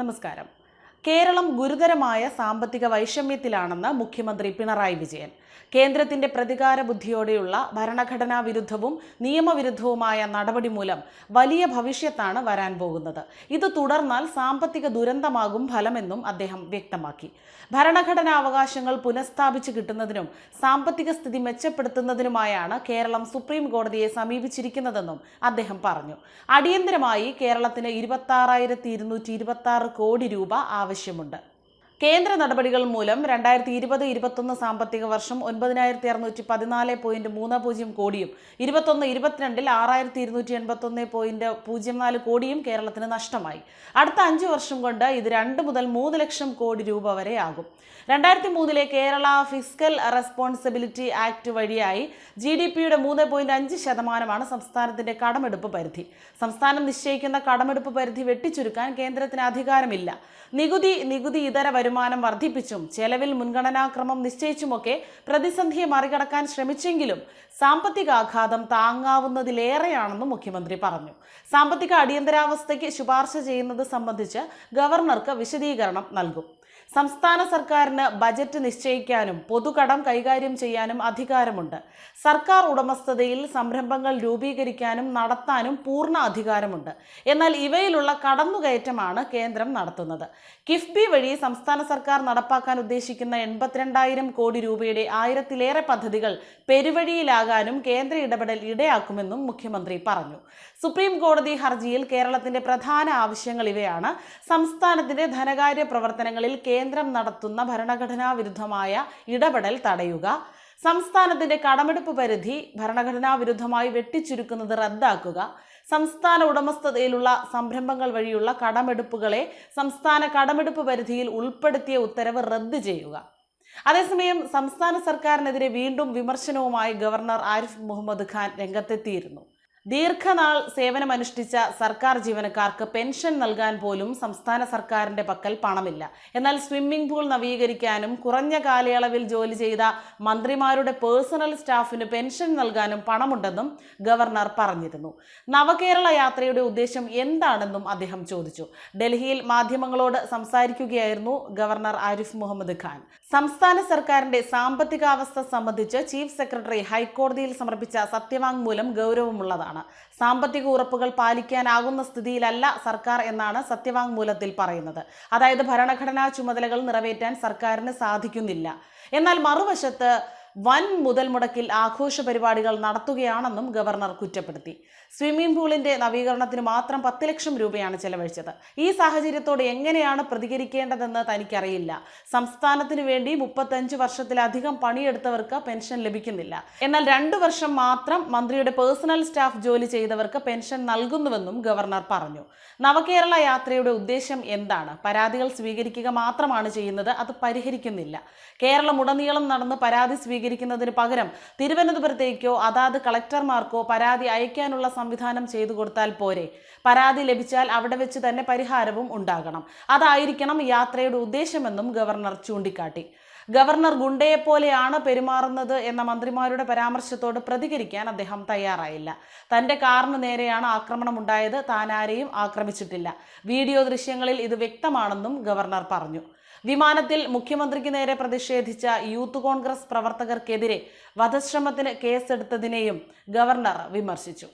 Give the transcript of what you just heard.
നമസ്കാരം. കേരളം ഗുരുതരമായ സാമ്പത്തിക വൈഷമ്യത്തിലാണെന്ന് മുഖ്യമന്ത്രി പിണറായി വിജയൻ. കേന്ദ്രത്തിന്റെ പ്രതികാര ബുദ്ധിയോടെയുള്ള ഭരണഘടനാ വിരുദ്ധവും നിയമവിരുദ്ധവുമായ നടപടി മൂലം വലിയ ഭവിഷ്യത്താണ് വരാൻ പോകുന്നത്. ഇത് തുടർന്നാൽ സാമ്പത്തിക ദുരന്തമാകും ഫലമെന്നും അദ്ദേഹം വ്യക്തമാക്കി. ഭരണഘടനാ അവകാശങ്ങൾ പുനഃസ്ഥാപിച്ചു കിട്ടുന്നതിനും സാമ്പത്തിക സ്ഥിതി മെച്ചപ്പെടുത്തുന്നതിനുമായാണ് കേരളം സുപ്രീം കോടതിയെ സമീപിച്ചിരിക്കുന്നതെന്നും അദ്ദേഹം പറഞ്ഞു. അടിയന്തരമായി കേരളത്തിന് ഇരുപത്തി ആറായിരത്തി കോടി രൂപ ആവശ്യമുണ്ട്. കേന്ദ്ര നടപടികൾ മൂലം രണ്ടായിരത്തി ഇരുപത് ഇരുപത്തൊന്ന് സാമ്പത്തിക വർഷം ഒൻപതിനായിരത്തി അറുന്നൂറ്റി പതിനാല് പോയിന്റ് മൂന്ന് പൂജ്യം കോടിയും ഇരുപത്തൊന്ന് ഇരുപത്തിരണ്ടിൽ ആറായിരത്തി ഇരുന്നൂറ്റി എൺപത്തൊന്ന് പോയിന്റ് പൂജ്യം നാല് കോടിയും കേരളത്തിന് നഷ്ടമായി. അടുത്ത അഞ്ച് വർഷം കൊണ്ട് ഇത് രണ്ട് മുതൽ മൂന്ന് ലക്ഷം കോടി രൂപ വരെ ആകും. രണ്ടായിരത്തി മൂന്നിലെ കേരള ഫിസ്ക്കൽ റെസ്പോൺസിബിലിറ്റി ആക്ട് വഴിയായി ജി ഡി പിയുടെ മൂന്ന് പോയിന്റ് അഞ്ച് ശതമാനമാണ് സംസ്ഥാനത്തിന്റെ കടമെടുപ്പ് പരിധി. സംസ്ഥാനം നിശ്ചയിക്കുന്ന കടമെടുപ്പ് പരിധി വെട്ടിച്ചുരുക്കാൻ കേന്ദ്രത്തിന് അധികാരമില്ല. നികുതി നികുതി ഇതര വരുമാനം വർദ്ധിപ്പിച്ചും ചെലവിൽ മുൻഗണനാക്രമം നിശ്ചയിച്ചുമൊക്കെ പ്രതിസന്ധിയെ മറികടക്കാൻ ശ്രമിച്ചെങ്കിലും സാമ്പത്തികാഘാതം താങ്ങാവുന്നതിലേറെയാണെന്നും മുഖ്യമന്ത്രി പറഞ്ഞു. സാമ്പത്തിക അടിയന്തരാവസ്ഥയ്ക്ക് ശുപാർശ ചെയ്യുന്നത് സംബന്ധിച്ച് ഗവർണർക്ക് വിശദീകരണം നൽകും. സംസ്ഥാന സർക്കാരിന് ബജറ്റ് നിശ്ചയിക്കാനും പൊതുകടം കൈകാര്യം ചെയ്യാനും അധികാരമുണ്ട്. സർക്കാർ ഉടമസ്ഥതയിൽ സംരംഭങ്ങൾ രൂപീകരിക്കാനും നടത്താനും പൂർണ അധികാരമുണ്ട്. എന്നാൽ ഇവയിലുള്ള കടന്നുകയറ്റമാണ് കേന്ദ്രം നടത്തുന്നത്. കിഫ്ബി വഴി സംസ്ഥാന സർക്കാർ നടപ്പാക്കാൻ ഉദ്ദേശിക്കുന്ന എൺപത്തിരണ്ടായിരം കോടി രൂപയുടെ ആയിരത്തിലേറെ പദ്ധതികൾ പെരുവഴിയിലാകാനും കേന്ദ്ര ഇടപെടൽ ഇടയാക്കുമെന്നും മുഖ്യമന്ത്രി പറഞ്ഞു. സുപ്രീം കോടതി ഹർജിയിൽ കേരളത്തിന്റെ പ്രധാന ആവശ്യങ്ങൾ ഇവയാണ്. സംസ്ഥാനത്തിന്റെ ധനകാര്യ പ്രവർത്തനങ്ങളിൽ നടത്തുന്ന ഭരണഘടനാ വിരുദ്ധമായ ഇടപെടൽ തടയുക സംസ്ഥാനത്തിന്റെ കടമെടുപ്പ് പരിധി ഭരണഘടനാ വിരുദ്ധമായി വെട്ടിച്ചുരുക്കുന്നത് റദ്ദാക്കുക സംസ്ഥാന ഉടമസ്ഥതയിലുള്ള സംരംഭങ്ങൾ വഴിയുള്ള കടമെടുപ്പുകളെ സംസ്ഥാന കടമെടുപ്പ് പരിധിയിൽ ഉൾപ്പെടുത്തിയ ഉത്തരവ് റദ്ദ് ചെയ്യുക. അതേസമയം സംസ്ഥാന സർക്കാരിനെതിരെ വീണ്ടും വിമർശനവുമായി ഗവർണർ ആരിഫ് മുഹമ്മദ് ഖാൻ രംഗത്തെത്തിയിരുന്നു. ദീർഘനാൾ സേവനമനുഷ്ഠിച്ച സർക്കാർ ജീവനക്കാർക്ക് പെൻഷൻ നൽകാൻ പോലും സംസ്ഥാന സർക്കാരിന്റെ പക്കൽ പണമില്ല. എന്നാൽ സ്വിമ്മിംഗ് പൂൾ നവീകരിക്കാനും കുറഞ്ഞ കാലയളവിൽ ജോലി ചെയ്ത മന്ത്രിമാരുടെ പേഴ്സണൽ സ്റ്റാഫിന് പെൻഷൻ നൽകാനും പണമുണ്ടെന്നും ഗവർണർ പറഞ്ഞിരുന്നു. നവകേരള യാത്രയുടെ ഉദ്ദേശം എന്താണെന്നും അദ്ദേഹം ചോദിച്ചു. ഡൽഹിയിൽ മാധ്യമങ്ങളോട് സംസാരിക്കുകയായിരുന്നു ഗവർണർ ആരിഫ് മുഹമ്മദ് ഖാൻ. സംസ്ഥാന സർക്കാരിന്റെ സാമ്പത്തികാവസ്ഥ സംബന്ധിച്ച് ചീഫ് സെക്രട്ടറി ഹൈക്കോടതിയിൽ സമർപ്പിച്ച സത്യവാങ്മൂലം ഗൗരവമുള്ളതാണ്. സാമ്പത്തിക ഉറപ്പുകൾ പാലിക്കാനാകുന്ന സ്ഥിതിയിലല്ല സർക്കാർ എന്നാണ് സത്യവാങ്മൂലത്തിൽ പറയുന്നത്. അതായത് ഭരണഘടനാ ചുമതലകൾ നിറവേറ്റാൻ സർക്കാരിന് സാധിക്കുന്നില്ല. എന്നാൽ മറുവശത്ത് വൻ മുതൽ മുടക്കിൽ ആഘോഷ പരിപാടികൾ നടത്തുകയാണെന്നും ഗവർണർ കുറ്റപ്പെടുത്തി. സ്വിമ്മിംഗ് പൂളിന്റെ നവീകരണത്തിന് മാത്രം പത്ത് ലക്ഷം രൂപയാണ് ചെലവഴിച്ചത്. ഈ സാഹചര്യത്തോട് എങ്ങനെയാണ് പ്രതികരിക്കേണ്ടതെന്ന് തനിക്കറിയില്ല. സംസ്ഥാനത്തിന് വേണ്ടി മുപ്പത്തഞ്ച് വർഷത്തിലധികം പണിയെടുത്തവർക്ക് പെൻഷൻ ലഭിക്കുന്നില്ല. എന്നാൽ രണ്ടു വർഷം മാത്രം മന്ത്രിയുടെ പേഴ്സണൽ സ്റ്റാഫ് ജോലി ചെയ്തവർക്ക് പെൻഷൻ നൽകുന്നുവെന്നും ഗവർണർ പറഞ്ഞു. നവകേരള യാത്രയുടെ ഉദ്ദേശം എന്താണ്? പരാതികൾ സ്വീകരിക്കുക മാത്രമാണ് ചെയ്യുന്നത് അത് പരിഹരിക്കുന്നില്ല. കേരളം ഉടനീളം നടന്ന് പരാതി സ്വീകരിക്കുന്നതിന് പകരം തിരുവനന്തപുരത്തേക്കോ അതാത് കളക്ടർമാർക്കോ പരാതി അയക്കാനുള്ള സംവിധാനം ചെയ്തു കൊടുത്താൽ പോരെ. പരാതി ലഭിച്ചാൽ അവിടെ വെച്ച് തന്നെ പരിഹാരവും ഉണ്ടാകണം. അതായിരിക്കണം യാത്രയുടെ ഉദ്ദേശമെന്നും ഗവർണർ ചൂണ്ടിക്കാട്ടി. ഗവർണർ ഗുണ്ടയെപ്പോലെയാണ് പെരുമാറുന്നത് എന്ന മന്ത്രിമാരുടെ പരാമർശത്തോട് പ്രതികരിക്കാൻ അദ്ദേഹം തയ്യാറായില്ല. തന്റെ കാറിന് നേരെയാണ് ആക്രമണം ഉണ്ടായത് താൻ ആരെയും ആക്രമിച്ചിട്ടില്ല. വീഡിയോ ദൃശ്യങ്ങളിൽ ഇത് വ്യക്തമാണെന്നും ഗവർണർ പറഞ്ഞു. വിമാനത്തിൽ മുഖ്യമന്ത്രിക്ക് നേരെ പ്രതിഷേധിച്ച യൂത്ത് കോൺഗ്രസ് പ്രവർത്തകർക്കെതിരെ വധശ്രമത്തിന് കേസെടുത്തതിനെയും ഗവർണർ വിമർശിച്ചു.